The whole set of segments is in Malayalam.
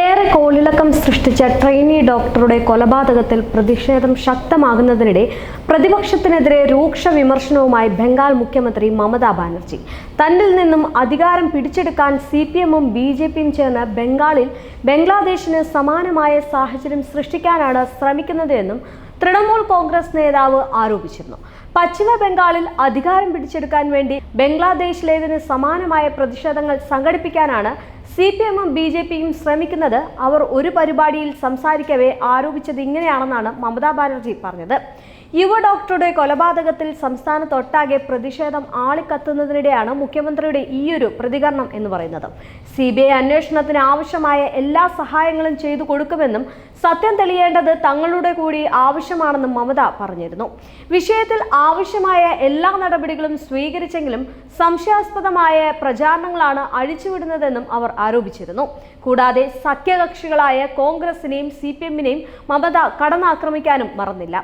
ഏറെ കോളിളക്കം സൃഷ്ടിച്ച ട്രെയിനി ഡോക്ടറുടെ കൊലപാതകത്തിൽ പ്രതിഷേധം ശക്തമാകുന്നതിനിടെ പ്രതിപക്ഷത്തിനെതിരെ രൂക്ഷ വിമർശനവുമായി ബംഗാൾ മുഖ്യമന്ത്രി മമതാ ബാനർജി. തന്നിൽ നിന്നും അധികാരം പിടിച്ചെടുക്കാൻ സി പി എമ്മും ബി ജെ പിയും ചേർന്ന് ബംഗാളിൽ ബംഗ്ലാദേശിന് സമാനമായ സാഹചര്യം സൃഷ്ടിക്കാനാണ് ശ്രമിക്കുന്നതെന്നും തൃണമൂൽ കോൺഗ്രസ് നേതാവ് ആരോപിച്ചിരുന്നു. പശ്ചിമ ബംഗാളിൽ അധികാരം പിടിച്ചെടുക്കാൻ വേണ്ടി ബംഗ്ലാദേശിലേതിന് സമാനമായ പ്രതിഷേധങ്ങൾ സംഘടിപ്പിക്കാനാണ് സി പി എമ്മും ബി ജെ പിയും ശ്രമിക്കുന്നത്. അവർ ഒരു പരിപാടിയിൽ സംസാരിക്കവേ ആരോപിച്ചത് ഇങ്ങനെയാണെന്നാണ് മമതാ ബാനർജി പറഞ്ഞത്. യുവ ഡോക്ടറുടെ കൊലപാതകത്തിൽ സംസ്ഥാനത്തൊട്ടാകെ പ്രതിഷേധം ആളിക്കത്തുന്നതിനിടെയാണ് മുഖ്യമന്ത്രിയുടെ ഈയൊരു പ്രതികരണം എന്ന് പറയുന്നത്. സി ബി ഐ അന്വേഷണത്തിന് ആവശ്യമായ എല്ലാ സഹായങ്ങളും ചെയ്തു കൊടുക്കുമെന്നും സത്യം തെളിയേണ്ടത് തങ്ങളുടെ കൂടി ആവശ്യമാണെന്നും മമത പറഞ്ഞിരുന്നു. വിഷയത്തിൽ ആവശ്യമായ എല്ലാ നടപടികളും സ്വീകരിച്ചെങ്കിലും സംശയാസ്പദമായ പ്രചാരണങ്ങളാണ് അഴിച്ചുവിടുന്നതെന്നും അവർ ആരോപിച്ചിരുന്നു. കൂടാതെ സഖ്യകക്ഷികളായ കോൺഗ്രസിനെയും സി പി എമ്മിനെയും മമത കടന്നാക്രമിക്കാനും മറന്നില്ല.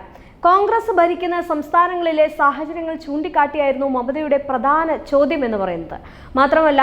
കോൺഗ്രസ് ഭരിക്കുന്ന സംസ്ഥാനങ്ങളിലെ സാഹചര്യങ്ങൾ ചൂണ്ടിക്കാട്ടിയായിരുന്നു മമതയുടെ പ്രധാന ചോദ്യം എന്ന് പറയുന്നത്. മാത്രമല്ല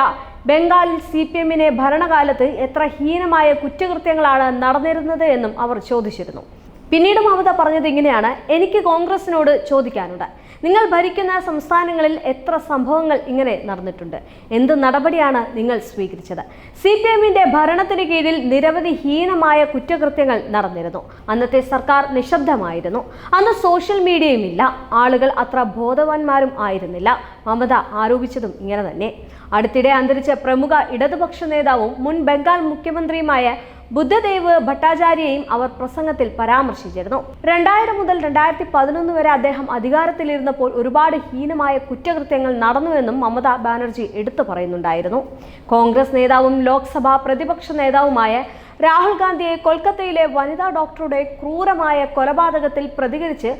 ബംഗാളിൽ സി പി എമ്മിനെ ഭരണകാലത്ത് എത്ര ഹീനമായ കുറ്റകൃത്യങ്ങളാണ് നടന്നിരുന്നത് എന്നും അവർ ചോദിച്ചിരുന്നു. പിന്നീട് മമത പറഞ്ഞത് ഇങ്ങനെയാണ്. എനിക്ക് കോൺഗ്രസിനോട് ചോദിക്കാനുണ്ട്. നിങ്ങൾ ഭരിക്കുന്ന സംസ്ഥാനങ്ങളിൽ എത്ര സംഭവങ്ങൾ ഇങ്ങനെ നടന്നിട്ടുണ്ട്? എന്ത് നടപടിയാണ് നിങ്ങൾ സ്വീകരിച്ചത്? സി പി എമ്മിന്റെ ഭരണത്തിന് കീഴിൽ നിരവധി ഹീനമായ കുറ്റകൃത്യങ്ങൾ നടന്നിരുന്നു. അന്നത്തെ സർക്കാർ നിശബ്ദമായിരുന്നു. അന്ന് സോഷ്യൽ മീഡിയയും ഇല്ല ആളുകൾ അത്ര ബോധവാന്മാരും ആയിരുന്നില്ല. മമത ആരോപിച്ചതും ഇങ്ങനെ തന്നെ. അടുത്തിടെ അന്തരിച്ച പ്രമുഖ ഇടതുപക്ഷ നേതാവും മുൻ ബംഗാൾ മുഖ്യമന്ത്രിയുമായ ബുദ്ധദേവ് ഭട്ടാചാര്യയെയും അവർ പ്രസംഗത്തിൽ പരാമർശിച്ചിരുന്നു. രണ്ടായിരം മുതൽ രണ്ടായിരത്തി പതിനൊന്ന് വരെ അദ്ദേഹം അധികാരത്തിലിരുന്നപ്പോൾ ഒരുപാട് ഹീനമായ കുറ്റകൃത്യങ്ങൾ നടന്നുവെന്നും മമതാ ബാനർജി എടുത്തു പറയുന്നുണ്ടായിരുന്നു. കോൺഗ്രസ് നേതാവും ലോക്സഭാ പ്രതിപക്ഷ നേതാവുമായ രാഹുൽ ഗാന്ധിയെ കൊൽക്കത്തയിലെ വനിതാ ഡോക്ടറുടെ ക്രൂരമായ കൊലപാതകത്തിൽ പ്രതികരിച്ച്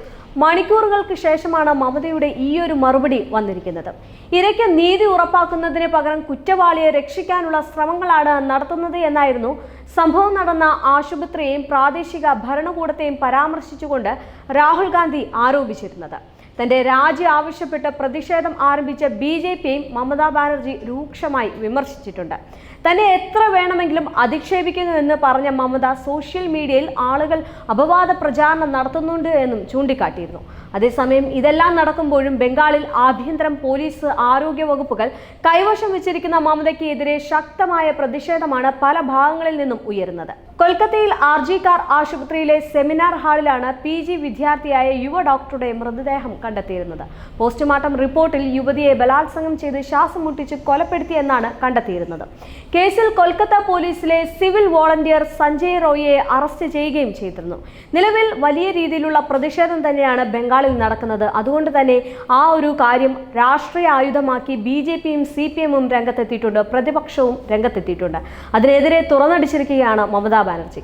മണിക്കൂറുകൾക്ക് ശേഷമാണ് മമതയുടെ ഈയൊരു മറുപടി വന്നിരിക്കുന്നത്. ഇരയ്ക്ക് നീതി ഉറപ്പാക്കുന്നതിന് പകരം കുറ്റവാളിയെ രക്ഷിക്കാനുള്ള ശ്രമങ്ങളാണ് നടത്തുന്നത് എന്നായിരുന്നു സംഭവം നടന്ന ആശുപത്രിയെയും പ്രാദേശിക ഭരണകൂടത്തെയും പരാമർശിച്ചുകൊണ്ട് രാഹുൽ ഗാന്ധി ആരോപിച്ചിരുന്നത്. തന്റെ രാജി ആവശ്യപ്പെട്ട് പ്രതിഷേധം ആരംഭിച്ച ബി ജെ പിയും മമതാ ബാനർജി രൂക്ഷമായി വിമർശിച്ചിട്ടുണ്ട്. തന്നെ എത്ര വേണമെങ്കിലും അധിക്ഷേപിക്കുന്നുവെന്ന് പറഞ്ഞ മമത സോഷ്യൽ മീഡിയയിൽ ആളുകൾ അപവാദ പ്രചാരണം നടത്തുന്നുണ്ട് എന്നും ചൂണ്ടിക്കാട്ടിയിരുന്നു. അതേസമയം ഇതെല്ലാം നടക്കുമ്പോഴും ബംഗാളിൽ ആഭ്യന്തരം പോലീസ് ആരോഗ്യ വകുപ്പുകൾ കൈവശം വെച്ചിരിക്കുന്ന മമതയ്ക്കെതിരെ ശക്തമായ പ്രതിഷേധമാണ് പല ഭാഗങ്ങളിൽ നിന്നും ഉയരുന്നത്. കൊൽക്കത്തയിൽ ആർ ജി കാർ ആശുപത്രിയിലെ സെമിനാർ ഹാളിലാണ് പി ജി വിദ്യാർത്ഥിയായ യുവ ഡോക്ടറുടെ മൃതദേഹം കണ്ടെത്തിയിരുന്നത്. പോസ്റ്റ്മോർട്ടം റിപ്പോർട്ടിൽ യുവതിയെ ബലാത്സംഗം ചെയ്ത് ശ്വാസം മുട്ടിച്ച് കൊലപ്പെടുത്തിയെന്നാണ് കണ്ടെത്തിയിരുന്നത്. കേസിൽ കൊൽക്കത്ത പോലീസിലെ സിവിൽ വോളണ്ടിയർ സഞ്ജയ് റോയിയെ അറസ്റ്റ് ചെയ്യുകയും ചെയ്തിരുന്നു. നിലവിൽ വലിയ രീതിയിലുള്ള പ്രതിഷേധം തന്നെയാണ് ബംഗാളിൽ നടക്കുന്നത്. അതുകൊണ്ട് തന്നെ ആ ഒരു കാര്യം രാഷ്ട്രീയ ആയുധമാക്കി ബി ജെ പിയും സി പി എമ്മും രംഗത്തെത്തിയിട്ടുണ്ട്. പ്രതിപക്ഷവും രംഗത്തെത്തിയിട്ടുണ്ട്. അതിനെതിരെ തുറന്നടിച്ചിരിക്കുകയാണ് മമതാ ബാനർജി.